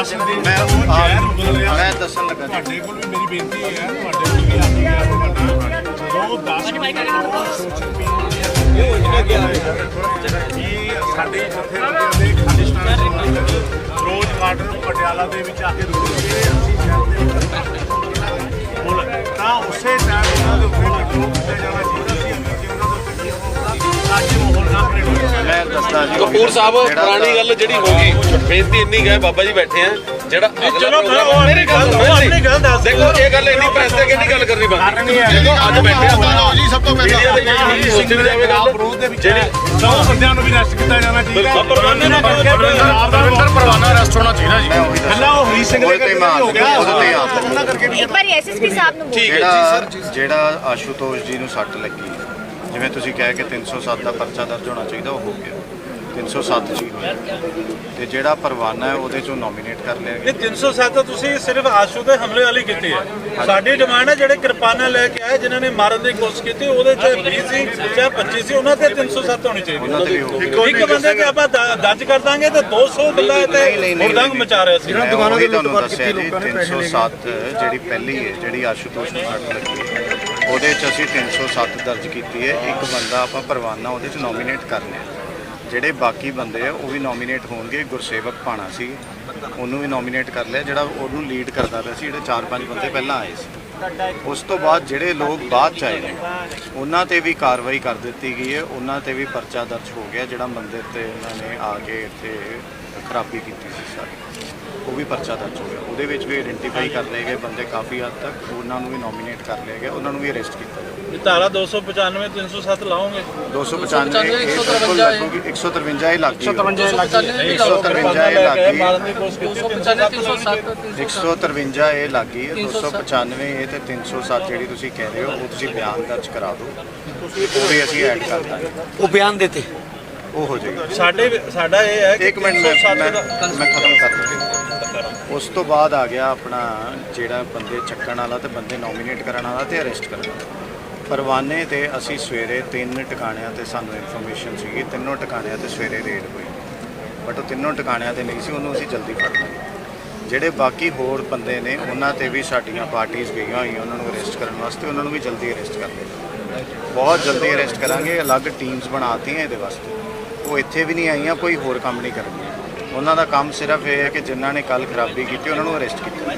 ਲਾਸ਼ ਦੇ ਮੈਂ ਜ਼ਹਿਰ ਉਗਲ ਰਿਹਾ ਮੈਂ ਦੱਸਣ ਲੱਗਾ। ਤੁਹਾਡੇ ਕੋਲ ਵੀ ਮੇਰੀ ਬੇਨਤੀ ਹੈ ਤੁਹਾਡੇ ਕੋਲ ਵੀ ਆਉਂਦੀ ਹੈ ਤੁਹਾਡਾ ਜਦੋਂ 10 ਸੋਸ਼ਲ ਮੀਡੀਆ ਇਹ ਸਾਡੇ ਜਥੇਬੰਦੀਆਂ ਦੇ ਖਾਲਿਸਤਾਨ ਕਪੂਰ ਸਾਹਿਬ ਪੁਰਾਣੀ ਗੱਲ ਜਿਹੜੀ ਹੋ ਗਈ। ਬੇਨਤੀ ਇੰਨੀ ਗਏ ਬਾਬਾ ਜੀ ਬੈਠੇ ਆ। ਜਿਹੜਾ ਅਗਲਾ ਪ੍ਰੋਗਰਾਮ- ਮੇਰੀ ਗੱਲ ਆਪਣੀ ਗੱਲ ਦੱਸ। ਦੇਖੋ ਇਹ ਗੱਲ ਇੰਨੀ ਪ੍ਰੈਸ ਤੇ ਕਿੰਨੀ ਗੱਲ ਕਰਨੀ ਹੈ। ਦੇਖੋ ਅੱਜ ਬੈਠੇ ਆ ਜੀ ਸਭ ਤੋਂ ਮੀਡੀਆ ਦੇ ਵਿੱਚ ਨਹੀਂ ਸੋਚੀ ਜਾਵੇ ਗੱਲ ਵਿਰੋਧ ਦੇ ਵਿੱਚ ਜਿਹੜੀ ਸੌ ਬੰਦਿਆਂ ਨੂੰ ਵੀ ਅਰੈਸਟ ਕੀਤਾ ਜਾਣਾ ਚਾਹੀਦਾ। ਬਿਲਕੁਲ, ਪਰਵਾਨੇ ਨੂੰ ਰਵਿੰਦਰ ਪਰਵਾਨਾ ਅਰੈਸਟ ਹੋਣਾ ਚਾਹੀਦਾ ਜੀ। ਪਹਿਲਾਂ ਉਹ ਹਰੀ ਸਿੰਘ ਦੇ ਕਰਕੇ ਹੋ ਗਿਆ। ਉਹਦੇ ਤੇ ਆ ਕਰਕੇ ਵੀ ਇੱਕ ਵਾਰੀ ਐਸਐਸਪੀ ਸਾਹਿਬ ਨੂੰ ਜਿਹੜਾ ਜਿਹੜਾ ਆਸ਼ੂਤੋਸ਼ ਜੀ ਨੂੰ ਸੱਟ ਲੱਗੀ ਜਿਵੇਂ ਤੁਸੀਂ ਕਹਿ ਕੇ 307 ਦਾ ਪਰਚਾ ਦਰਜ ਹੋਣਾ ਚਾਹੀਦਾ ਉਹ ਹੋ ਗਿਆ। 307 ਜੀ ਹੋਇਆ ਤੇ ਜਿਹੜਾ ਪਰਵਾਨਾ ਹੈ ਉਹਦੇ ਚੋਂ ਨੋਮੀਨੇਟ ਕਰ ਲਿਆ ਗਿਆ। ਇਹ 307 ਤਾਂ ਤੁਸੀਂ ਸਿਰਫ ਆਸ਼ੂ ਦੇ ਹਮਲੇ ਵਾਲੀ ਕੀਤੀ ਹੈ। ਸਾਡੀ ਡਿਮਾਂਡ ਹੈ ਜਿਹੜੇ ਕਿਰਪਾਨਾਂ ਲੈ ਕੇ ਆਏ ਜਿਨ੍ਹਾਂ ਨੇ ਮਾਰਨ ਦੀ ਕੋਸ਼ਿਸ਼ ਕੀਤੀ ਉਹਦੇ ਚ 20 ਸੀ ਚਾਹੇ 25 ਸੀ ਉਹਨਾਂ ਤੇ 307 ਹੋਣੀ ਚਾਹੀਦੀ ਉਹਨਾਂ ਤੇ ਵੀ ਹੋ ਇੱਕ ਇੱਕ ਬੰਦੇ ਤੇ ਆਪਾਂ ਦ- ਦਰਜ ਕਰ ਦਾਂਗੇ ਤੇ 200 ਬੰਦਾ ਤੇ ਹੁਰਦੰਗ ਮਚਾ ਰਿਹਾ ਸੀ। ਮੈਂ ਉਹੀ ਤੁਹਾਨੂੰ ਦੱਸਿਆ ਜੀ 307 ਜਿਹੜੀ ਪਹਿਲੀ ਹੈ ਜਿਹੜੀ ਆਸ਼ੂਤੋਸ਼ ਨੂੰ ਸੱਟ ਲੱਗੀ ਹੈ ਉਹਦੇ ਚ ਅਸੀਂ 307 ਦਰਜ ਕੀਤੀ ਹੈ। ਇੱਕ ਬੰਦਾ ਆਪਾਂ ਪਰਵਾਨਾ ਉਹਦੇ ਚ ਨੋਮੀਨੇਟ ਕਰ ਲਿਆ। ਜਿਹੜੇ ਬਾਕੀ ਬੰਦੇ ਆ, ਉਹ ਵੀ ਨੋਮੀਨੇਟ ਹੋਣਗੇ। ਗੁਰਸੇਵਕ ਪਾਣਾ ਸੀ। ਉਹਨੂੰ ਵੀ ਨੋਮੀਨੇਟ ਕਰ ਲਿਆ, ਜਿਹੜਾ ਉਹਨੂੰ ਲੀਡ ਕਰਦਾ ਪਿਆ ਸੀ, ਜਿਹੜੇ 4-5 ਬੰਦੇ ਪਹਿਲਾਂ ਆਏ ਸੀ। ਉਸ ਤੋਂ ਬਾਅਦ ਜਿਹੜੇ ਲੋਕ ਬਾਅਦ ਚ ਆਏ ਨੇ, ਉਹਨਾਂ ਤੇ ਵੀ ਕਾਰਵਾਈ ਕਰ ਦਿੱਤੀ ਗਈ ਹੈ। ਉਹਨਾਂ ਤੇ ਵੀ ਪਰਚਾ ਦਰਜ ਹੋ ਗਿਆ, ਜਿਹੜਾ ਮੰਦਿਰ ਤੇ ਉਹਨਾਂ ਨੇ ਆ ਕੇ ਇੱਥੇ ਖਰਾਬੀ ਕੀਤੀ ਸੀ ਸਾਰੀ। ਉਹ ਵੀ ਪਰਚਾ ਦਰਜ ਹੋ ਗਿਆ। ਉਹਦੇ ਵਿੱਚ ਵੀ ਆਇਡੈਂਟੀਫਾਈ ਕਰ ਲਏ ਗਏ ਬੰਦੇ ਕਾਫੀ ਹੱਦ ਤੱਕ। ਉਹਨਾਂ ਨੂੰ ਵੀ ਨੋਮੀਨੇਟ ਕਰ ਲਿਆ ਗਿਆ ਉਹਨਾਂ ਨੂੰ ਵੀ ਅਰੈਸਟ ਕੀਤਾ ਜਾਊਗਾ ਇਹ ਧਾਰਾ 295 307 ਲਾਓਗੇ? 295 ਇਹ ਬਿਲਕੁਲ ਲੱਗੂਗੀ 153 ਇਹ ਲੱਗ ਗਈ 153 ਇਹ ਲੱਗ ਗਈ ਮਾਰਨ ਦੀ ਕੋਸ਼ਿਸ਼ ਕੀਤੀ। 153 ਇਹ ਲੱਗ ਗਈ ਹੈ 295 ਇਹ ਤੇ 307 ਜਿਹੜੀ ਤੁਸੀਂ ਕਹਿ ਰਹੇ ਹੋ ਉਹ ਤੁਸੀਂ ਬਿਆਨ ਦਰਜ ਕਰਾ ਦਿਓ। ਉਹ ਵੀ ਅਸੀਂ ਐਡ ਕਰ ਦਾਂਗੇ। ਉਹ ਬਿਆਨ ਦੇਤੇ ਉਹ ਹੋ ਜਾਏਗਾ। ਸਾਡੇ ਸਾਡਾ ਇਹ ਹੈ ਕਿ ਇੱਕ ਮਿੰਟ ਮੈਂ 307 ਮੈਂ ਦਾ ਮੈਂ ਖਤਮ ਕਰ ਦਿੰਦਾ। ਉਸ ਤੋਂ ਬਾਅਦ ਆ ਗਿਆ ਆਪਣਾ ਜਿਹੜਾ ਬੰਦੇ ਚੱਕਣ ਵਾਲਾ ਤੇ ਬੰਦੇ ਨੋਮੀਨੇਟ ਕਰਨ ਵਾਲਾ ਤੇ ਅਰੈਸਟ ਕਰਨ ਵਾਲਾ। ਪਰਵਾਨੇ ਤੇ ਅਸੀਂ ਸਵੇਰੇ ਤਿੰਨ ਟਿਕਾਣਿਆਂ ਤੇ ਸਾਨੂੰ ਇਨਫੋਰਮੇਸ਼ਨ ਸੀਗੀ, ਤਿੰਨੋਂ ਟਿਕਾਣਿਆਂ ਤੇ ਸਵੇਰੇ ਰੇਡ ਹੋਈ। ਬਟ ਉਹ ਤਿੰਨੋਂ ਟਿਕਾਣਿਆਂ ਤੇ ਨਹੀਂ ਸੀ, ਉਹਨੂੰ ਅਸੀਂ ਜਲਦੀ ਫੜ ਲਿਆ। ਜਿਹੜੇ ਬਾਕੀ ਹੋਰ ਬੰਦੇ ਨੇ, ਉਹਨਾਂ ਤੇ ਵੀ ਸਾਡੀਆਂ ਪਾਰਟੀਆਂ ਗਈਆਂ ਹੋਈਆਂ, ਉਹਨਾਂ ਨੂੰ ਅਰੈਸਟ ਕਰਨ ਵਾਸਤੇ, ਉਹਨਾਂ ਨੂੰ ਵੀ ਜਲਦੀ ਅਰੈਸਟ ਕਰ ਲਿਆ। ਬਹੁਤ ਜਲਦੀ ਅਰੈਸਟ ਕਰਾਂਗੇ, ਅਲੱਗ ਟੀਮਸ ਬਣਾਤੀਆਂ ਇਹਦੇ ਵਾਸਤੇ। ਉਹ ਇੱਥੇ ਵੀ ਨਹੀਂ ਆਈਆਂ, ਕੋਈ ਹੋਰ ਕੰਮ ਨਹੀਂ ਕਰਨੀਆਂ ਉਹਨਾਂ ਦਾ ਕੰਮ ਸਿਰਫ ਇਹ ਹੈ ਕਿ ਜਿਨ੍ਹਾਂ ਨੇ ਕੱਲ ਖਰਾਬੀ ਕੀਤੀ ਉਹਨਾਂ ਨੂੰ ਅਰੈਸਟ ਕੀਤਾ।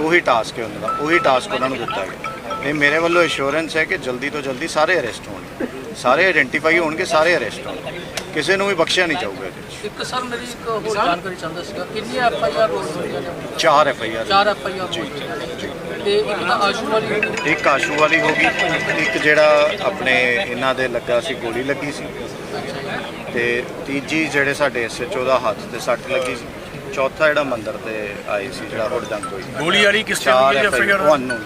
ਉਹੀ ਟਾਸਕ ਹੈ ਉਹਨਾਂ ਦਾ ਉਹੀ ਟਾਸਕ ਉਹਨਾਂ ਨੂੰ ਦਿੱਤਾ ਗਿਆ। ਇਹ ਮੇਰੇ ਵੱਲੋਂ ਅਸ਼ੋਰੈਂਸ ਹੈ ਕਿ ਜਲਦੀ ਤੋਂ ਜਲਦੀ ਸਾਰੇ ਅਰੈਸਟ ਹੋਣਗੇ ਸਾਰੇ ਆਇਡੈਂਟੀਫਾਈ ਹੋਣਗੇ ਸਾਰੇ ਅਰੈਸਟ ਹੋਣਗੇ ਕਿਸੇ ਨੂੰ ਵੀ ਬਖਸ਼ਿਆ ਨਹੀਂ ਜਾਊਗਾ ਇਹਦੇ ਵਿੱਚ। ਇੱਕ ਸਰ ਮੇਰੀ ਇੱਕ ਹੋਰ ਜਾਣਕਾਰੀ ਚਾਹੁੰਦਾ ਸੀਗਾ ਕਿੰਨੀ ਐਫ ਆਈ ਆਰ ਹੋਈਆਂ ਨੇ? ਚਾਰ ਐਫ ਆਈ ਆਰ ਚਾਰ ਐਫ ਆਈ ਆਰ ਹੋਈਆਂ ਨੇ। ਤੇ ਇੱਕ ਤਾਂ ਆਸ਼ੂ ਵਾਲੀ ਇੱਕ ਆਸ਼ੂ ਵਾਲੀ ਹੋ ਗਈ ਇੱਕ ਜਿਹੜਾ ਆਪਣੇ ਇਹਨਾਂ ਦੇ ਲੱਗਾ ਸੀ ਗੋਲੀ ਲੱਗੀ ਸੀ। ਤੇ ਤੀਜੀ ਜਿਹੜੇ ਸਾਡੇ ਐਸਐਚਓ ਦਾ ਹੱਥ ਤੇ ਸੱਟ ਲੱਗੀ ਸੀ। ਚੌਥਾ ਜਿਹੜਾ ਮੰਦਰ ਤੇ ਆਏ ਸੀ ਜਿਹੜਾ ਹੁੜਦੰਗ ਹੋਈ। ਗੋਲੀ ਵਾਲੀ ਕਿਸ ਚਾਰ ਐਫ ਆਈ ਆਰ?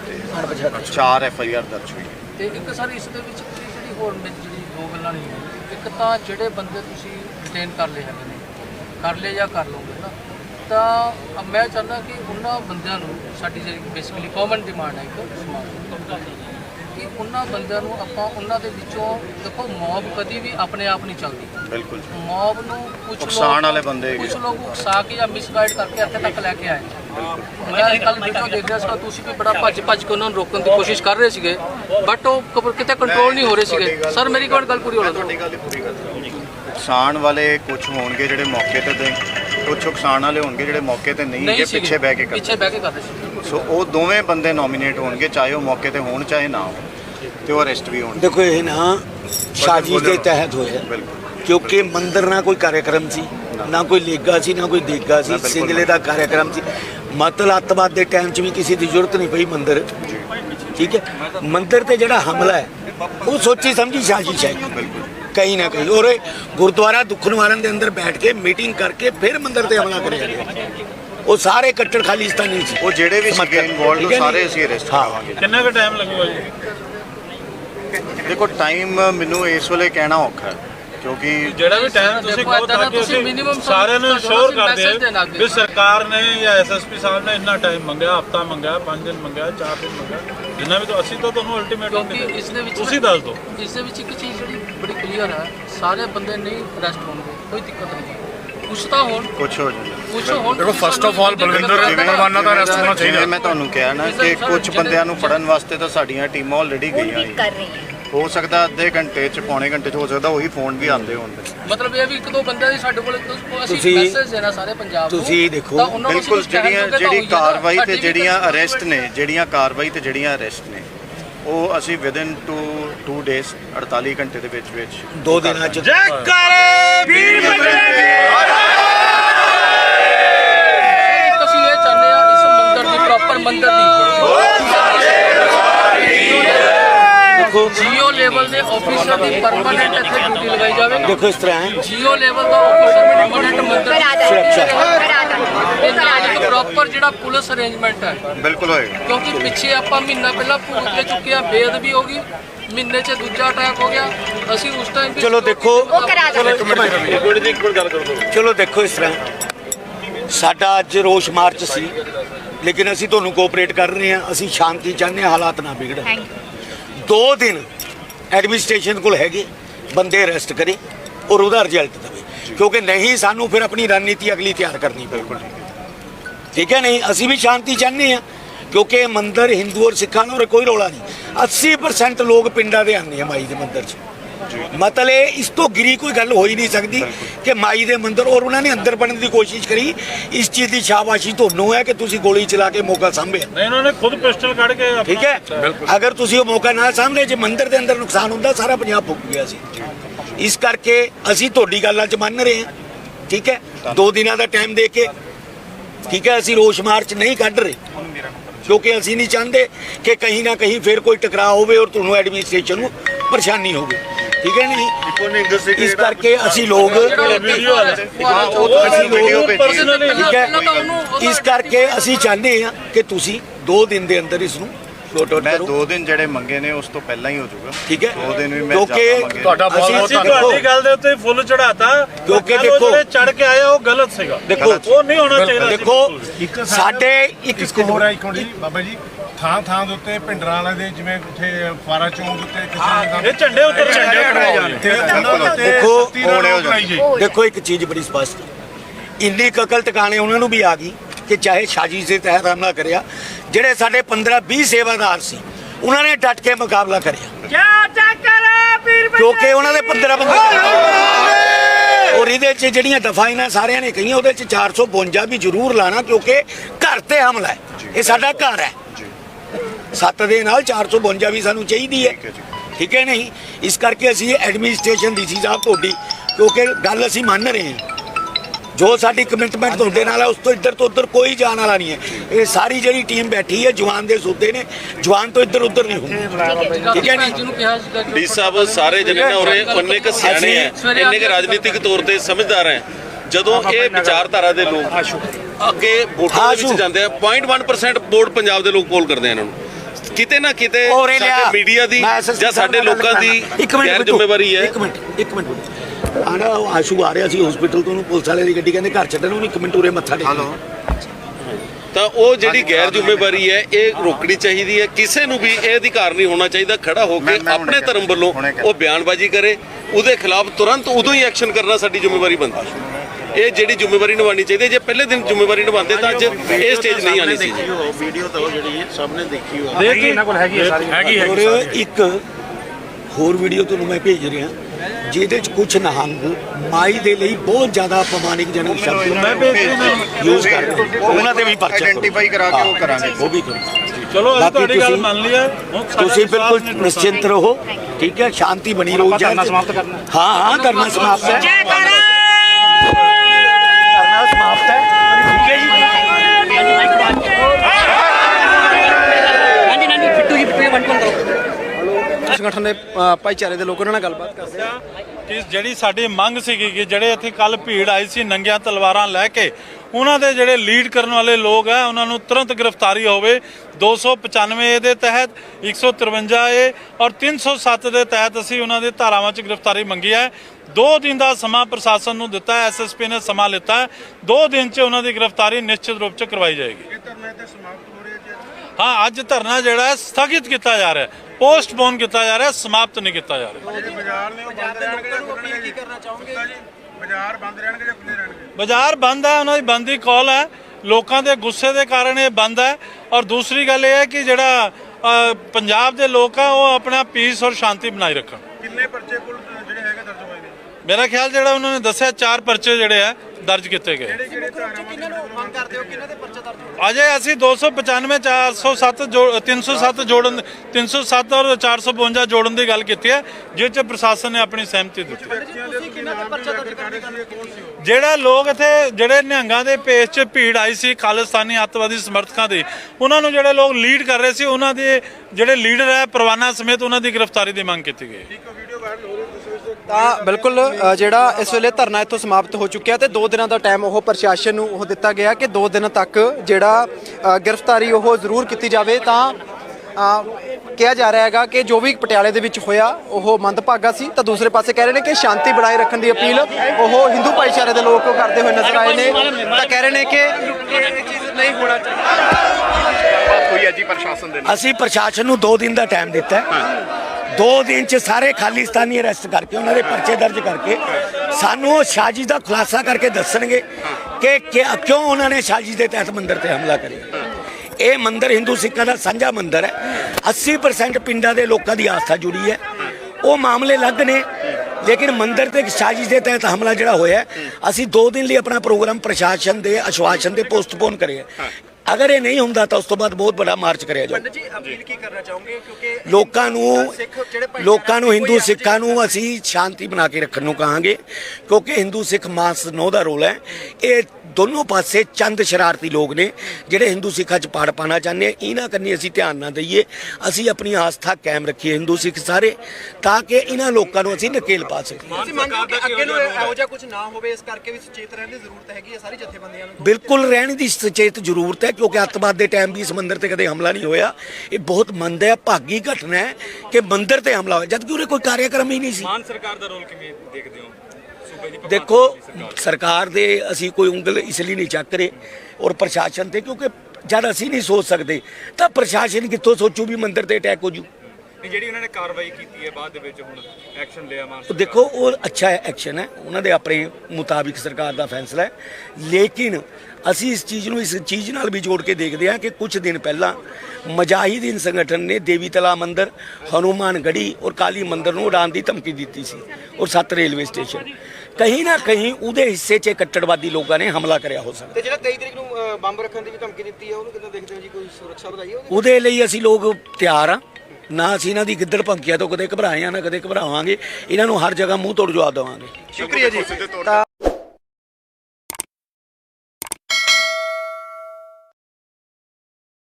ਤੇ ਚਾਰ ਐਫ ਆਈ ਆਰ ਦਰਜ ਹੋਈ। ਤੇ ਇੱਕ ਸਰ ਇਸ ਦੇ ਵਿੱਚ ਜਿਹੜੀ ਹੋਰ ਜਿਹੜੀ ਦੋ ਗੱਲਾਂ ਨਹੀਂ ਇੱਕ ਤਾਂ ਜਿਹੜੇ ਬੰਦੇ ਤੁਸੀਂ ਡਿਟੇਨ ਕਰ ਲਏ ਹੈਗੇ ਨੇ ਕਰ ਲਏ ਜਾਂ ਕਰ ਲਓਗੇ ਨਾ ਤਾਂ ਮੈਂ ਚਾਹੁੰਦਾ ਕਿ ਉਹਨਾਂ ਬੰਦਿਆਂ ਨੂੰ ਸਾਡੀ ਜਿਹੜੀ ਬੇਸਿਕਲੀ ਕਾਮਨ ਡਿਮਾਂਡ ਹੈ ਇੱਕ ਸਮਾਜ ਕਿ ਉਹਨਾਂ ਬੰਦਿਆਂ ਨੂੰ ਆਪਾਂ ਉਹਨਾਂ ਦੇ ਵਿੱਚੋਂ ਦੇਖੋ ਮੌਬ ਕਦੀ ਵੀ ਆਪਣੇ ਆਪ ਨਹੀਂ ਚੱਲਦੀ। ਬਿਲਕੁਲ ਮੌਬ ਨੂੰ ਕੁਝ ਲੋਕ ਉਕਸਾਉਣ ਵਾਲੇ ਬੰਦੇ। ਕੁਝ ਲੋਕ ਉਕਸਾ ਕੇ ਜਾਂ ਮਿਸਗਾਈਡ ਕਰਕੇ ਇੱਥੇ ਤੱਕ ਲੈ ਕੇ ਆਏ। ਮੈਂ ਕੱਲ ਵੀਡੀਓ ਦੇਖ ਰਿਹਾ ਸੀ ਤੁਸੀਂ ਵੀ ਬੜਾ ਭੱਜ ਭੱਜ ਕੇ ਉਹਨਾਂ ਨੂੰ ਰੋਕਣ ਦੀ ਕੋਸ਼ਿਸ਼ ਕਰ ਰਹੇ ਸੀਗੇ ਬਟ ਉਹ ਕਿਤੇ ਕੰਟਰੋਲ ਨਹੀਂ ਹੋ ਰਹੇ ਸੀਗੇ। ਸਰ ਮੇਰੀ ਗੱਲ ਪੂਰੀ ਹੋ ਲੈਣ ਤੁਹਾਡੀ ਗੱਲ ਪੂਰੀ ਕਰ ਉਕਸਾਉਣ ਵਾਲੇ ਕੁਝ ਹੋਣਗੇ ਜਿਹੜੇ ਮੌਕੇ ਤੇ ਤੇ ਕੁਝ ਉਕਸਾਉਣ ਵਾਲੇ ਹੋਣਗੇ ਜਿਹੜੇ ਮੌਕੇ ਤੇ ਨਹੀਂ ਹੈਗੇ। ਪਿੱਛੇ ਬਹਿ ਕੇ ਪਿੱਛੇ ਕਰਦੇ ਬਹਿ ਕੇ ਸੀ। ਸੋ। ਉਹ ਦੋਵੇਂ ਬੰਦੇ ਨੋਮੀਨੇਟ ਹੋਣਗੇ ਚਾਹੇ ਉਹ ਮੌਕੇ ਤੇ ਹੋਣ ਚਾਹੇ ਨਾ ਹੋਣ। ਤੇ ਉਹ ਅਰੈਸਟ ਵੀ ਹੋਣਗੇ। ਦੇਖੋ ਇਹ ਨਾ ਸਾਜ਼ਿਸ਼ ਦੇ ਤਹਿਤ ਹੋਇਆ। ਬਿਲਕੁਲ। ਕਿਉਂਕਿ ਮੰਦਰ ਨਾ ਕੋਈ ਕਾਰਜਕ੍ਰਮ ਸੀ ਨਾ। ਕੋਈ ਲੇਗਾ ਸੀ ਨਾ ਕੋਈ ਦੇਗਾ ਸੀ ਬਿਲਕੁਲ ਸਿੰਗਲੇ ਦਾ ਕਾਰਜਕ੍ਰਮ ਸੀ। ਮਤਲ ਅੱਤਵਾਦ ਦੇ ਟਾਈਮ 'ਚ ਵੀ ਕਿਸੇ ਦੀ ਜ਼ਰੂਰਤ ਨਹੀਂ ਪਈ ਮੰਦਰ। ਠੀਕ ਹੈ? ਮੰਦਰ ਤੇ ਜਿਹੜਾ ਹਮਲਾ ਹੈ ਉਹ ਸੋਚੀ ਸਮਝੀ ਸਾਜ਼ਿਸ਼ ਹੈ। ਕहीं ਨਾ ਕहीं ਔਰ ਗੁਰਦੁਆਰਾ ਦੁੱਖ ਨਿਵਾਰਨ ਦੇ ਅੰਦਰ ਬੈਠ ਕੇ ਮੀਟਿੰਗ ਕਰਕੇ ਫਿਰ ਮੰਦਰ ਤੇ ਹਮਲਾ ਕਰਿਆ ਗਿਆ। ਉਹ ਸਾਰੇ ਕੱਟੜ ਖਾਲਿਸਤਾਨੀ ਸੀ। ਉਹ ਜਿਹੜੇ ਵੀ ਸੀਗੇ ਇਨਵੋਲਡ ਉਹ? ਸਾਰੇ ਅਸੀਂ ਅਰੈਸਟ। ਕਰਾਵਾਂਗੇ। ਕਿੰਨਾ ਕੁ ਟਾਈਮ ਲੱਗੂਗਾ ਜੀ? ਦੇਖੋ ਟਾਈਮ ਮੈਨੂੰ ਇਸ ਵੇਲੇ ਕਹਿਣਾ ਔਖਾ ਹੈ। ਕਿਉਂਕਿ ਜਿਹੜਾ ਵੀ ਟਾਈਮ ਤੁਸੀਂ ਕਹੋ ਤਾਂ ਕਿ ਤੁਸੀਂ ਅਸੀਂ ਸਾਰਿਆਂ ਨੂੰ ਸ਼ੋਰ ਕਰਦੇ ਅੱਗੇ। ਵੀ ਸਰਕਾਰ ਨੇ ਜਾਂ ਐਸਐਸਪੀ ਸਾਹਿਬ ਨੇ ਇੰਨਾ ਟਾਈਮ ਮੰਗਿਆ ਹਫਤਾ ਮੰਗਿਆ 5 ਦਿਨ ਮੰਗਿਆ 4 ਦਿਨ ਮੰਗਿਆ। ਜਿੰਨਾ ਵੀ ਤਾਂ ਅਸੀਂ ਤਾਂ ਤੁਹਾਨੂੰ ਅਲਟੀਮੇਟਮ ਕਿਉਂਕਿ ਇਸ ਦੇ ਵਿੱਚ ਤੁਸੀਂ ਦੱਸ ਦਿਓ। ਇਸ ਦੇ ਵਿੱਚ ਇੱਕ ਚੀਜ਼ ਜਿਹੜੀ ਬੜੀ ਕਲੀਅਰ ਹੈ ਸਾਰੇ ਬੰਦੇ ਨਹੀਂ ਅਰੈਸਟ ਹੋਣਗੇ ਕੋਈ ਦਿੱਕਤ ਨਹੀਂ ਕੁਛ ਤਾਂ ਹੋਣ। ਕੁਝ ਹੋ ਜਾਂਦਾ ਕੁਛ ਹੋਣ ਦੇਖੋ first of all Balwinder Parwana the arrest ਹੋਣਾ ਚਾਹੀਦਾ। ਮੈਂ ਤੁਹਾਨੂੰ ਕਿਹਾ ਨਾ ਕਿ ਕੁਝ ਬੰਦਿਆਂ ਨੂੰ ਫੜਨ ਵਾਸਤੇ ਤਾਂ ਸਾਡੀਆਂ ਟੀਮਾਂ ਆਲਰੇਡੀ ਗਈਆਂ ਜੀ ਕਰ ਰਹੀ ਹੈ ਹੋ ਸਕਦਾ ਅੱਧੇ ਘੰਟੇ ਚ ਪੌਣੇ ਘੰਟੇ ਚ ਹੋ ਸਕਦਾ ਉਹੀ ਫੋਨ ਵੀ ਆਉਂਦੇ ਹੋਣ। ਮਤਲਬ ਇਹ ਵੀ ਇੱਕ ਦੋ ਬੰਦੇ ਦੀ ਸਾਡੇ ਕੋਲ ਅਸੀਂ ਤੁਸੀਂ- ਮੈਸੇਜ ਦੇਣਾ ਸਾਰੇ ਪੰਜਾਬ ਨੂੰ ਤੁਸੀਂ ਦੇਖੋ, ਤਾਂ ਉਹਨਾਂ ਨੂੰ ਅਸੀਂ ਬਿਲਕੁਲ ਕੁਛ ਕਹਿਣ ਜਿਹੜੀਆਂ ਜੋਗੇ ਤਾਂ ਜਿਹੜੀ ਹੋਈਏ ਨਾ, ਕਾਰਵਾਈ ਤੇ ਸਾਡੀ ਵੀ ਜਿਹੜੀਆਂ ਤਾਂ- ਅਰੈਸਟ ਨੇ ਜਿਹੜੀਆਂ ਕਾਰਵਾਈ ਤੇ ਜਿਹੜੀਆਂ ਅਰੈਸਟ ਨੇ ਉਹ ਅਸੀਂ ਵਿਦਨ ਟੂ 2 ਡੇਜ਼ 48 ਘੰਟੇ ਦੇ ਵਿੱਚ ਵਿੱਚ ਦੋ ਦਿਨਾਂ ਚ ਅਸੀਂ ਇਹ ਚਾਹੁੰਦੇ ਆ ਇਸ ਮੰਦਰ ਦੀ ਪ੍ਰੋਪਰ ਮੰਦਰ ਦੀ ਦੇਖੋ। ਜੀਓ ਲੈਵਲ ਦੇ ਆਫੀਸਰ ਦੀ ਪਰਮਾਨੈਂਟ ਇੱਥੇ ਡਿਊਟੀ ਲਗਾਈ ਜਾਵੇ ਦੇਖੋ ਇਸ ਤਰ੍ਹਾਂ ਹੈ। ਜੀਓ ਲੈਵਲ ਦਾ ਆਫੀਸਰ ਪਰਮਾਨੈਂਟ ਦਾਂਗੇ ਸੁਰੱਖਿਆ। ਪ੍ਰੋਪਰ ਜਿਹੜਾ ਪੁਲਿਸ ਅਰੇਂਜਮੈਂਟ ਹੈ। ਬਿਲਕੁਲ ਹੋਏਗਾ। ਕਿਉਂਕਿ ਪਿੱਛੇ ਆਪਾਂ ਮਹੀਨਾ ਪਹਿਲਾਂ ਭੂਤ ਲੈ ਚੁੱਕੇ ਆ ਬੇਅਦਬੀ ਹੋ ਗਈ। ਮਹੀਨੇ 'ਚ ਦੂਜਾ ਅਟੈਕ ਹੋ ਗਿਆ। ਅਸੀਂ ਉਸ ਟਾਈਮ ਚਲੋ ਦੇਖੋ। ਦੀ ਚਲੋ ਦੇਖੋ ਇਸ ਤਰ੍ਹਾਂ। ਸਾਡਾ ਅੱਜ ਰੋਸ਼ ਮਾਰਚ ਸੀ। ਲੇਕਿਨ ਅਸੀਂ ਤੁਹਾਨੂੰ ਕੋਆਪਰੇਟ ਕਰ ਰਹੇ ਹਾਂ। ਅਸੀਂ ਸ਼ਾਂਤੀ ਚਾਹੁੰਦੇ ਹਾਂ ਹਾਲਾਤ ਨਾ ਵਿਗੜਨ। ਦੋ ਦਿਨ ਐਡਮਿਨਿਸਟ੍ਰੇਸ਼ਨ ਕੋਲ ਹੈਗੇ ਬੰਦੇ ਅਰੈਸਟ ਕਰੇ ਔਰ ਉਹਦਾ ਰਿਜ਼ਲਟ ਦੇਵੇ। ਕਿਉਂਕਿ ਨਹੀਂ ਸਾਨੂੰ ਫਿਰ ਆਪਣੀ ਰਣਨੀਤੀ ਅਗਲੀ ਤਿਆਰ ਕਰਨੀ ਬਿਲਕੁਲ ਠੀਕ ਹੈ ਨਹੀਂ? ਅਸੀਂ ਵੀ ਸ਼ਾਂਤੀ ਚਾਹੁੰਦੇ ਹਾਂ ਕਿਉਂਕਿ ਇਹ ਮੰਦਿਰ ਹਿੰਦੂ ਔਰ ਸਿੱਖਾਂ ਨੂੰ ਕੋਈ ਰੌਲਾ ਨਹੀਂ। 80% ਲੋਕ ਪਿੰਡਾਂ ਦੇ ਆਉਂਦੇ ਆ ਮਾਈ ਦੇ ਮੰਦਿਰ 'ਚ। ਮਤਲਬ ਇਸ ਤੋਂ ਗਿਰੀ ਕੋਈ ਗੱਲ ਹੋ ਹੀ ਨਹੀਂ ਸਕਦੀ ਕਿ ਮਾਈ ਦੇ ਮੰਦਿਰ ਔਰ ਉਹਨਾਂ ਨੇ ਅੰਦਰ ਬਣਨ ਦੀ ਕੋਸ਼ਿਸ਼ ਕਰੀ। ਇਸ ਚੀਜ਼ ਦੀ ਸ਼ਾਬਾਸ਼ੀ ਤੁਹਾਨੂੰ ਹੈ ਕਿ ਤੁਸੀਂ ਗੋਲੀ ਚਲਾ ਕੇ ਮੌਕਾ ਸੰਭਿਆ। ਨਹੀਂ ਉਹਨਾਂ ਨੇ ਖੁਦ ਪਿਸਟਲ ਕੱਢ ਕੇ ਠੀਕ ਹੈ? ਅਗਰ ਤੁਸੀਂ ਉਹ ਮੌਕਾ ਨਾ ਸਾਹਮਣੇ ਜੇ ਮੰਦਿਰ ਦੇ ਅੰਦਰ ਨੁਕਸਾਨ ਹੁੰਦਾ ਸਾਰਾ ਪੰਜਾਬ ਫੁੱਕ ਗਿਆ ਸੀ। ਇਸ ਕਰਕੇ ਅਸੀਂ ਤੁਹਾਡੀ ਗੱਲਾਂ 'ਚ ਮੰਨ ਰਹੇ ਹਾਂ। ਠੀਕ ਹੈ? ਦੋ ਦਿਨਾਂ ਦਾ ਟਾਈਮ ਦੇ ਕੇ ਠੀਕ ਹੈ ਅਸੀਂ ਰੋਸ਼ ਮਾਰਚ ਨਹੀਂ ਕੱਢ ਰਹੇ। ਕਿਉਂਕਿ ਅਸੀਂ ਨਹੀਂ ਚਾਹੁੰਦੇ ਕਿ ਕहीं ਨਾ ਕहीं ਫਿਰ ਕੋਈ ਟਕਰਾਅ ਹੋਵੇ ਔਰ ਤੁਹਾਨੂੰ ਐਡਮਿਨਿਸਟ੍ਰੇਸ਼ਨ ਨੂੰ ਪਰੇਸ਼ਾਨੀ ਹੋਵੇ। ਠੀਕ ਹੈ ਨਹੀਂ? ਇਸ ਕਰਕੇ ਅਸੀਂ ਲੋਕ ਅਸੀਂ ਠੀਕ ਹੈ? ਇਸ ਕਰਕੇ ਅਸੀਂ ਚਾਹੁੰਦੇ ਹਾਂ ਕਿ ਤੁਸੀਂ ਦੋ ਦਿਨ ਦੇ ਅੰਦਰ ਇਸ ਨੂੰ ਆਊਟ ਮੈਂ ਕਰੋ। ਦੋ ਦਿਨ ਜਿਹੜੇ ਮੰਗੇ ਨੇ ਉਸ ਤੋਂ ਪਹਿਲਾਂ ਹੀ ਹੋ ਜਾਊਗਾ। ਠੀਕ ਹੈ? ਦੋ ਦਿਨ ਵੀ ਮੈਂ ਕਿਉਂਕਿ ਜ਼ਿਆਦਾ ਮੰਗੇ ਤੁਹਾਡਾ ਬਹੁਤ ਅਸੀਂ- ਬਹੁਤ ਅਸੀਂ ਧੰਨਵਾਦ। ਤੁਹਾਡੀ ਗੱਲ ਦੇ ਉੱਤੇ ਫੁੱਲ ਚੜਾਤਾ ਕਿਉਂਕਿ ਦੇਖੋ- ਜਿਹੜੇ ਚੜ ਕੇ ਆਇਆ ਉਹ ਗਲਤ ਸੀਗਾ। ਦੇਖੋ। ਉਹ ਨਹੀਂ ਹੋਣਾ ਚਾਹੀਦਾ ਸੀ ਦੇਖੋ ਬਿਲਕੁਲ। ਸਾਡੇ ਇੱਕ ਇੱਕ ਹੋਰ ਹੈ ਇੱਕ ਮਿੰਟ ਜੀ ਬਾਬਾ ਜੀ ਥਾਂ ਥਾਂ ਦੇ ਉੱਤੇ ਪਿੰਡਰਾਂ ਵਾਲੇ ਦੇ ਜਿਵੇਂ ਉੱਥੇ ਫਾਰਾ ਚੌਂਕ ਦੇ ਉੱਤੇ ਕਿਸੇ ਇਹ ਝੰਡੇ ਉੱਤੇ ਝੰਡੇ ਕਢਾਏ ਜਾਣ। ਤੇ ਉਹਨਾਂ ਦੇ ਉੱਤੇ ਦੇਖੋ, ਸਖਤੀ ਨਾਲ ਹੋਣੇ ਹੋ ਰੋਕ ਲਾਈ ਜਾਏ। ਦੇਖੋ ਇੱਕ ਚੀਜ਼ ਬੜੀ ਸਪਸ਼ਟ। ਇੰਨੀ ਕਕਲ ਟਿਕਾਣੇ ਉਹਨਾਂ ਨੂੰ ਵੀ ਆ ਗਈ ਕਿ ਚਾਹੇ ਸਾਜ਼ਿਸ਼ ਦੇ ਤਹਿਤ ਹਮਲਾ ਕਰਿਆ ਜਿਹੜੇ ਸਾਡੇ 15 20 ਸੇਵਾਦਾਰ ਸੀ ਉਹਨਾਂ ਨੇ ਡਟ ਕੇ ਮੁਕਾਬਲਾ ਕਰਿਆ। ਕਿਉਂਕਿ ਉਹਨਾਂ ਦੇ 15 ਬੰਦੇ ਔਰ ਇਹਦੇ 'ਚ ਜਿਹੜੀਆਂ ਦਫਾ ਇਹਨਾਂ ਸਾਰਿਆਂ ਨੇ ਕਹੀਆਂ ਉਹਦੇ 'ਚ 452 ਵੀ ਜ਼ਰੂਰ ਲਾਣਾ ਕਿਉਂਕਿ ਘਰ ਤੇ ਹਮਲਾ ਹੈ। ਇਹ ਸਾਡਾ ਘਰ ਹੈ। ਸੱਤ ਦੇ ਨਾਲ 452 ਵੀ ਸਾਨੂੰ ਚਾਹੀਦੀ ਹੈ। ਠੀਕ ਹੈ ਨਹੀਂ? ਇਸ ਕਰਕੇ ਅਸੀਂ ਐਡਮਿਨਿਸਟ੍ਰੇਸ਼ਨ ਡੀਸੀ ਸਾਹਿਬ ਤੁਹਾਡੀ ਕਿਉਂਕਿ ਗੱਲ ਅਸੀਂ ਮੰਨ ਰਹੇ ਹਾਂ। ਜੋ ਸਾਡੀ ਕਮਿਟਮੈਂਟ ਤੁਹਾਡੇ ਨਾਲ ਹੈ ਉਸ ਤੋਂ ਇੱਧਰ ਤੋਂ ਉੱਧਰ ਕੋਈ ਜਾਣ ਵਾਲਾ ਨਹੀਂ ਹੈ। ਇਹ ਸਾਰੀ ਜਿਹੜੀ ਟੀਮ ਬੈਠੀ ਹੈ ਜਵਾਨ ਦੇ ਸੌਦੇ ਨੇ ਜਵਾਨ ਤੋਂ ਇੱਧਰ ਉੱਧਰ ਨਹੀਂ ਹੁੰਦੇ। ਠੀਕ ਹੈ ਨੀ? ਜਿਹਨੂੰ ਕਿਹਾ ਸੀਗਾ ਕਿ ਡੀ ਸਾਹਿਬ ਸਾਰੇ ਜਣੇ ਨਾ ਉਰੇ ਉਹਨੇ ਕ ਸਿਆਣੇ ਹੈ ਇੰਨੇ ਕ ਰਾਜਨੀਤਿਕ ਤੌਰ ਤੇ ਸਮਝਦਾਰ ਹੈ ਜਦੋਂ ਇਹ ਵਿਚਾਰਧਾਰਾ ਦੇ ਲੋਕ ਅੱਗੇ ਵੋਟਾਂ ਦੇ ਵਿੱਚ। ਜਾਂਦੇ ਆ 0.1% ਵੋਟ ਪੰਜਾਬ ਦੇ ਲੋਕ ਪੋਲ ਕਰਦੇ ਆ ਇਹਨਾਂ ਨੂੰ। ਕਿਤੇ ਨਾ ਕਿਤੇ ਇਹ ਲਿਆ। ਸਾਡੇ ਮੀਡੀਆ ਦੀ ਮੈਂ SSP ਜਾਂ ਸਾਡੇ ਸਾਹਿਬ ਨਾਲ ਲੋਕਾਂ ਦੀ ਇੱਕ ਮਿੰਟ ਗੈਰ ਬਿੱਟੂ, ਜ਼ਿੰਮੇਵਾਰੀ ਹੈ। ਇੱਕ ਮਿੰਟ ਇੱਕ ਮਿੰਟ ਆਣਾ ਆਸ਼ੂ ਆ ਰਿਹਾ ਸੀ ਹਸਪੀਟਲ ਤੋਂ ਉਹਨੂੰ ਪੁਲਿਸ ਵਾਲੇ ਦੀ ਗੱਡੀ ਕਹਿੰਦੇ ਘਰ ਛੱਡਣ ਉਹਨੂੰ ਇੱਕ ਮਿੰਟ ਉਰੇ ਮੱਥਾ ਟੇਕ। ਹਲੋ ਤਾਂ ਉਹ ਜਿਹੜੀ ਗੈਰ ਜ਼ਿੰਮੇਵਾਰੀ ਹੈ ਇਹ ਰੋਕਣੀ ਚਾਹੀਦੀ ਹੈ। ਕਿਸੇ ਨੂੰ ਵੀ ਇਹ ਅਧਿਕਾਰ ਨਹੀਂ ਹੋਣਾ ਚਾਹੀਦਾ। ਖੜਾ ਹੋ ਕੇ ਮੈਂ- ਮੈਂ ਹੁਣੇ ਆਪਣੇ ਧਰਮ ਵੱਲੋਂ ਹੁਣੇ ਕਹਿ- ਉਹ ਬਿਆਨਬਾਜ਼ੀ ਕਰੇ। ਉਹਦੇ ਖਿਲਾਫ ਤੁਰੰਤ ਉਦੋਂ ਹੀ ਐਕਸ਼ਨ ਕਰਨਾ ਸਾਡੀ ਜ਼ਿੰਮੇਵਾਰੀ ਬਣਦੀ ਹੈ। ਇਹ ਜਿਹੜੀ ਜ਼ਿੰਮੇਵਾਰੀ ਨਿਭਾਉਣੀ ਚਾਹੀਦੀ ਹੈ ਜੇ ਪਹਿਲੇ ਦਿਨ ਜ਼ਿੰਮੇਵਾਰੀ ਨਿਭਾਉਂਦੇ ਤਾਂ ਅੱਜ ਇਹ ਸਟੇਜ ਨਹੀਂ ਆਣੀ ਸੀ। ਵੀਡੀਓ ਤਾਂ ਉਹ ਜਿਹੜੀ ਸਭ ਨੇ ਦੇਖੀ ਹੋ ਦੇਖ ਇਹਨਾਂ ਕੋਲ ਹੈਗੀ ਹੈ ਸਾਰੀ। ਹੈਗੀ ਔਰ ਇੱਕ ਹੋਰ ਵੀਡੀਓ ਤੁਹਾਨੂੰ ਮੈਂ ਭੇਜ ਰਿਹਾ ਜਿਹਦੇ ਚ ਕੁਝ ਨਹੰਗ ਮਾਈ ਦੇ ਲਈ ਬਹੁਤ ਜ਼ਿਆਦਾ ਅਪਮਾਨਿਕਜਨਕ ਸ਼ਬਦ ਮੈਂ ਭੇਜ ਯੂਜ਼ ਕਰ ਰਹੇ ਹੋ। ਉਹਨਾਂ ਤੇ ਵੀ ਪਰਚਾ ਕਰੋ। ਆਇਡੈਂਟੀਫਾਈ ਕਰਾ ਕੇ ਉਹ ਕਰਾਂਗੇ। ਉਹ ਵੀ ਕਰੋ। ਚਲੋ ਅਸੀਂ ਤੁਹਾਡੀ ਗੱਲ ਤੁਸੀਂ- ਮੰਨ ਲਈ ਹੈ। ਤੁਸੀਂ ਬਿਲਕੁਲ। ਨਿਸ਼ਚਿੰਤ ਰਹੋ ਠੀਕ ਹੈ? ਸ਼ਾਂਤੀ ਬਣੀ ਰਹੂ ਧਰਨਾ ਸਮਾਪਤ ਕਰਨਾ ਹਾਂ। ਹਾਂ ਧਰਨਾ ਸਮਾਪਤ ਹੈ ਧਰਨਾ ਸਮਾਪਤ ਹੈ ਠੀਕ ਹੈ ਜੀ ਸੰਗਠਨ ਦੇ ਅ, ਭਾਈਚਾਰੇ ਦੇ ਲੋਕ ਉਹਨਾਂ ਨਾਲ ਗੱਲਬਾਤ ਕਰਦੇ ਆ। ਕਿ ਜਿਹੜੀ ਸਾਡੀ ਮੰਗ ਸੀਗੀ ਕਿ ਜਿਹੜੇ ਇੱਥੇ ਕੱਲ ਭੀੜ ਆਈ ਸੀ ਨੰਗੀਆਂ ਤਲਵਾਰਾਂ ਲੈ ਕੇ ਉਹਨਾਂ ਦੇ ਜਿਹੜੇ ਲੀਡ ਕਰਨ ਵਾਲੇ ਲੋਕ ਆ ਉਹਨਾਂ ਨੂੰ ਤੁਰੰਤ ਗ੍ਰਿਫਤਾਰੀ ਹੋਵੇ। 295 ਏ ਦੇ ਤਹਿਤ 153 ਏ ਔਰ 307 ਦੇ ਤਹਿਤ ਅਸੀਂ ਉਹਨਾਂ ਦੇ ਧਾਰਾਵਾਂ 'ਚ ਗ੍ਰਿਫਤਾਰੀ ਮੰਗੀ ਹੈ। ਦੋ ਦਿਨ ਦਾ ਸਮਾਂ ਪ੍ਰਸ਼ਾਸਨ ਨੂੰ ਦਿੱਤਾ ਹੈ ਐਸਐਸਪੀ ਨੇ ਸਮਾਂ ਲਿੱਤਾ। ਹੈ ਦੋ ਦਿਨ 'ਚ ਉਹਨਾਂ ਦੀ ਗ੍ਰਿਫਤਾਰੀ ਨਿਸ਼ਚਿਤ ਰੂਪ 'ਚ ਕਰਵਾਈ ਜਾਏਗੀ। ਹਾਂ ਅੱਜ ਧਰਨਾ ਜਿਹੜਾ ਹੈ ਸਥਗਿਤ ਕੀਤਾ ਜਾ ਰਿਹਾ ਹੈ। ਪੋਸਟਪੋਨ ਕੀਤਾ ਜਾ ਰਿਹਾ ਸਮਾਪਤ ਨਹੀਂ ਕੀਤਾ ਜਾ ਰਿਹਾ। ਪੰਜਾਬ ਦੇ ਲੋਕਾਂ ਨੂੰ ਅਪੀਲ ਕੀ ਕਰਨਾ ਚਾਹੋਗੇ? ਬਾਜ਼ਾਰ ਬੰਦ ਰਹਿਣਗੇ ਜਾਂ ਖੁੱਲੇ ਰਹਿਣਗੇ? ਬਾਜ਼ਾਰ ਬੰਦ ਹੈ ਉਹਨਾਂ ਦੀ ਬੰਦ ਦੀ ਕਾਲ ਹੈ। ਲੋਕਾਂ ਦੇ ਗੁੱਸੇ ਦੇ ਕਾਰਨ ਇਹ ਬੰਦ ਹੈ। ਔਰ ਦੂਸਰੀ ਗੱਲ ਇਹ ਹੈ ਕਿ ਜਿਹੜਾ ਪੰਜਾਬ ਦੇ ਲੋਕ ਆ ਉਹ ਆਪਣਾ ਪੀਸ ਔਰ ਸ਼ਾਂਤੀ ਬਣਾਈ ਰੱਖਣ। ਕਿੰਨੇ ਪਰਚੇ ਕੁੱਲ ਜਿਹੜੇ ਹੈਗੇ ਦਰਜ ਹੋਏ ਨੇ ਮੇਰਾ ਖਿਆਲ ਜਿਹੜਾ ਉਹਨਾਂ ਨੇ ਦੱਸਿਆ ਚਾਰ ਪਰਚੇ ਜਿਹੜੇ ਆ ਦਰਜ ਕੀਤੇ ਗਏ। ਧਾਰਾਵਾਂ ਦੇ ਮੰਗ ਕਰਦੇ ਹੋ? ਕਿਹਨਾਂ ਦੇ ਪਰਚਾ ਦਰਜ ਹੋਇਆ ਅਜੇ ਅਸੀਂ 295 407 ਜੋ 307 ਜੋੜਨ 307 ਔਰ 452 ਜੋੜਨ ਦੀ ਗੱਲ ਕੀਤੀ ਹੈ ਜਿਸ 'ਚ ਪ੍ਰਸ਼ਾਸਨ ਨੇ ਆਪਣੀ ਸਹਿਮਤੀ ਦਿੱਤੀ। ਤੁਸੀਂ ਕਿਹਨਾਂ ਦੇ ਪਰਚਾ ਦਰਜ ਕਰਨ ਦੀ ਗੱਲ ਕੀਤੀ ਹੈ ਜਿਹੜਾ ਲੋਕ ਇੱਥੇ ਜਿਹੜੇ ਨਿਹੰਗਾਂ ਦੇ ਪੇਸ਼ 'ਚ ਭੀੜ ਆਈ ਸੀ ਖਾਲਿਸਤਾਨੀ ਅੱਤਵਾਦੀ ਸਮਰਥਕਾਂ ਦੀ ਉਹਨਾਂ ਨੂੰ ਜਿਹੜੇ ਲੋਕ ਲੀਡ ਕਰ ਰਹੇ ਸੀ ਉਹਨਾਂ ਦੇ ਜਿਹੜੇ ਲੀਡਰ ਹੈ ਪਰਵਾਨਾ ਸਮੇਤ ਉਹਨਾਂ ਦੀ ਗ੍ਰਿਫਤਾਰੀ ਦੀ ਮੰਗ ਕੀਤੀ ਗਈ। ਹੋ ਤੋਂ ਬਿਲਕੁਲ ਅ, ਜਿਹੜਾ ਇਸ ਵੇਲੇ ਧਰਨਾ ਇੱਥੋਂ ਸਮਾਪਤ ਹੋ ਚੁੱਕਿਆ ਤੇ 2 ਦਿਨਾਂ ਦਾ ਟਾਈਮ ਉਹ ਪ੍ਰਸ਼ਾਸਨ ਨੂੰ ਉਹ ਦਿੱਤਾ ਗਿਆ ਕਿ 2 ਦਿਨ ਤੱਕ ਜਿਹੜਾ ਅ, ਗ੍ਰਿਫਤਾਰੀ ਉਹ ਜ਼ਰੂਰ ਕੀਤੀ ਜਾਵੇ ਤਾਂ ਅ, ਕਿਹਾ ਜਾ ਰਿਹਾ ਹੈਗਾ ਕਿ ਜੋ ਵੀ ਪਟਿਆਲੇ ਦੇ ਵਿੱਚ ਹੋਇਆ ਉਹ ਮੰਦਭਾਗਾ ਸੀ। ਤਾਂ ਦੂਸਰੇ ਪਾਸੇ ਕਹਿ ਰਹੇ ਨੇ ਕਿ ਸ਼ਾਂਤੀ ਬਣਾਏ ਰੱਖਣ ਦੀ ਅਪੀਲ ਉਹ ਹਿੰਦੂ ਭਾਈਚਾਰੇ ਦੇ ਲੋਕ ਕਰਦੇ ਹੋਏ ਨਜ਼ਰ ਆਏ ਨੇ। ਤਾਂ ਕਹਿ ਰਹੇ ਨੇ ਕਿ ਇਹ ਚੀਜ਼ ਨਹੀਂ ਹੋਣਾ ਚਾਹੀਦਾ। ਹੋਈ ਹੈ ਜੀ ਪ੍ਰਸ਼ਾਸਨ ਦੇ ਅਸੀਂ ਪ੍ਰਸ਼ਾਸਨ ਨੂੰ 2 ਦਿਨ ਦਾ ਟਾਈਮ ਦਿੱਤਾ ਹੈ। ਦੋ ਦਿਨ ਚ ਸਾਰੇ ਖਾਲਿਸਤਾਨੀ ਅਰੈਸਟ ਕਰਕੇ ਉਹਨਾਂ ਦੇ ਪਰਚੇ ਦਰਜ ਕਰਕੇ ਸਾਨੂੰ ਉਹ ਸਾਜ਼ਿਸ਼ ਦਾ ਖੁਲਾਸਾ ਕਰਕੇ ਦੱਸਣਗੇ ਕਿ ਕਿ- ਕਿਉਂ ਉਹਨਾਂ ਨੇ ਸਾਜ਼ਿਸ਼ ਦੇ ਤਹਿਤ ਮੰਦਿਰ ਤੇ ਹਮਲਾ ਕਰਿਆ। ਇਹ ਮੰਦਿਰ ਹਿੰਦੂ ਸਿੱਖਾਂ ਦਾ ਸਾਂਝਾ ਮੰਦਿਰ ਹੈ। 80% ਪਿੰਡਾਂ ਦੇ ਲੋਕਾਂ ਦੀ ਆਸਥਾ ਜੁੜੀ ਹੈ। ਉਹ ਮਾਮਲੇ ਅਲੱਗ ਨੇ ਲੇਕਿਨ ਮੰਦਿਰ ਤੇ ਇੱਕ ਸਾਜ਼ਿਸ਼ ਦੇ ਤਹਿਤ ਹਮਲਾ ਜਿਹੜਾ ਹੋਇਆ ਹੈ, ਅਸੀਂ 2 ਦਿਨ ਲਈ ਆਪਣਾ ਪ੍ਰੋਗਰਾਮ ਪ੍ਰਸ਼ਾਸਨ ਦੇ ਅਸ਼ਵਾਸਨ ਦੇ ਪੋਸਟਪੋਨ ਕਰਿਆ ਅਗਰ ਇਹ ਨਹੀਂ ਹੁੰਦਾ ਤਾਂ ਉਸ ਤੋਂ ਬਾਅਦ ਬਹੁਤ ਵੱਡਾ ਮਾਰਚ ਕਰਿਆ ਜਾਊ ਜੀ ਅਪੀਲ ਕੀ ਕਰਨਾ ਚਾਹੋਗੇ? ਕਿਉਂਕਿ ਲੋਕਾਂ ਨੂੰ ਲੋਕਾਂ ਨੂੰ ਹਿੰਦੂ ਸਿੱਖਾਂ ਨੂੰ ਅਸੀਂ ਸ਼ਾਂਤੀ ਬਣਾ ਕੇ ਰੱਖਣ ਨੂੰ ਕਹਾਂਗੇ ਕਿਉਂਕਿ ਹਿੰਦੂ ਸਿੱਖ ਮਾਸ ਨੋ ਦਾ ਰੋਲ ਹੈ। ਇਹ ਦੋਨੋਂ ਪਾਸੇ ਚੰਦ ਸ਼ਰਾਰਤੀ ਲੋਕ ਨੇ ਜਿਹੜੇ ਹਿੰਦੂ ਸਿੱਖਾਂ 'ਚ ਪਾੜ ਪਾਣਾ ਚਾਹੁੰਦੇ ਆ। ਇਹਨਾਂ ਕੰਨੀ ਅਸੀਂ ਧਿਆਨ ਨਾ ਦਈਏ। ਅਸੀਂ ਆਪਣੀ ਆਸਥਾ ਕਾਇਮ ਰੱਖੀਏ ਹਿੰਦੂ ਸਿੱਖ ਸਾਰੇ ਤਾਂ ਕਿ ਇਹਨਾਂ ਲੋਕਾਂ ਨੂੰ ਅਸੀਂ ਨਕੇਲ ਪਾ ਸਕੀਏ। ਕਿ ਅੱਗੇ ਨੂੰ ਇਹੋ ਜਿਹਾ ਕੁਝ ਨਾ ਹੋਵੇ ਇਸ ਕਰਕੇ ਵੀ ਸੁਚੇਤ ਰਹਿਣ ਦੀ ਜ਼ਰੂਰਤ ਹੈਗੀ ਹੈ ਸਾਰੀ ਜਥੇਬੰਦੀਆਂ ਨੂੰ। ਬਿਲਕੁਲ ਰਹਿਣ ਦੀ ਸੁਚੇਤ ਜ਼ਰੂਰਤ ਹੈ ਕਿਉਂਕਿ ਅੱਤਵਾਦ ਦੇ ਟਾਈਮ ਵੀ ਇਸ ਮੰਦਿਰ ਤੇ ਕਦੇ ਹਮਲਾ ਨਹੀਂ ਹੋਇਆ। ਇਹ ਬਹੁਤ ਮੰਦ ਹੈ ਭਾਗੀ ਘਟਨਾ ਹੈ ਕਿ ਮੰਦਿਰ ਤੇ ਹਮਲਾ ਹੋਇਆ ਜਦ ਕਿ ਉਰੇ ਕੋਈ ਕਾਰਿਆਕਰਮ ਹੀ ਨਹੀਂ ਸੀ। ਮਾਨ ਸਰਕਾਰ ਦਾ ਰੋਲ ਕਿਵੇਂ ਦੇਖਦੇ ਹੋ? ਦੇਖੋ ਸਰਕਾਰ ਦੇ ਅਸੀਂ ਕੋਈ ਉਂਗਲ ਇਸ ਲਈ ਨਹੀਂ ਚੱਕ ਰਹੇ ਔਰ ਪ੍ਰਸ਼ਾਸਨ ਤੇ ਕਿਉਂਕਿ ਜਦ ਅਸੀਂ ਨਹੀਂ ਸੋਚ ਸਕਦੇ ਤਾਂ ਪ੍ਰਸ਼ਾਸਨ ਕਿੱਥੋਂ ਸੋਚੂ ਵੀ ਮੰਦਿਰ ਤੇ ਅਟੈਕ ਹੋ ਜੂ ਜਿਹੜੀ ਉਹਨਾਂ ਨੇ ਕਾਰਵਾਈ ਕੀਤੀ ਹੈ ਬਾਅਦ ਦੇ ਵਿੱਚ ਹੁਣ ਐਕਸ਼ਨ ਲਿਆ ਮਾਨ ਉਹ ਦੇਖੋ ਉਹ ਅੱਛਾ ਐਕਸ਼ਨ ਹੈ। ਉਹਨਾਂ ਦੇ ਆਪਣੇ ਮੁਤਾਬਿਕ ਸਰਕਾਰ ਦਾ ਫੈਸਲਾ ਹੈ। ਲੇਕਿਨ ਅਸੀਂ ਇਸ ਚੀਜ਼ ਨੂੰ ਇਸ ਚੀਜ਼ ਨਾਲ ਵੀ ਜੋੜ ਕੇ ਦੇਖਦੇ ਹਾਂ ਕਿ ਕੁਝ ਦਿਨ ਪਹਿਲਾਂ ਮਜਾਹਿਦੀਨ ਸੰਗਠਨ ਨੇ ਦੇਵੀ ਤਲਾ ਮੰਦਿਰ ਹਨੂਮਾਨ ਗੜੀ ਔਰ ਕਾਲੀ ਮੰਦਿਰ ਨੂੰ ਉਡਾਉਣ ਦੀ ਧਮਕੀ ਦਿੱਤੀ ਸੀ ਔਰ ਸੱਤ ਰੇਲਵੇ ਸਟੇਸ਼ਨ। ਕहीं ਨਾ ਕਹੀਂ ਉਹਦੇ ਹਿੱਸੇ 'ਚ ਕੱਟੜਵਾਦੀ ਲੋਕਾਂ ਨੇ ਹਮਲਾ ਕਰਿਆ ਹੋ ਸਕਦਾ। ਤੇ ਜਿਹੜਾ 23 ਤਰੀਕ ਨੂੰ ਬੰਬ ਰੱਖਣ ਦੀ ਵੀ ਧਮਕੀ ਦਿੱਤੀ ਹੈ ਉਹਨੂੰ ਕਿੱਦਾਂ ਦੇਖਦੇ ਹੋ ਜੀ? ਕੋਈ ਸੁਰੱਖਿਆ ਵਧਾਈ ਉਹਦੀ ਉਹਦੇ ਲਈ ਅਸੀਂ ਲੋਕ ਤਿਆਰ ਆ। ਨਾ ਅਸੀਂ ਇਹਨਾਂ ਦੀ ਗਿੱਦੜ ਭੰਕਿਆ ਤੋਂ ਕਦੇ ਘਬਰਾਏ ਆ ਨਾ ਕਦੇ ਘਬਰਾਵਾਂਗੇ। ਇਹਨਾਂ ਨੂੰ ਹਰ ਜਗ੍ਹਾ ਮੂੰਹ ਤੋੜ ਜਵਾਬ ਦੇਵਾਂਗੇ। ਸ਼ੁਕਰੀਆ ਜੀ।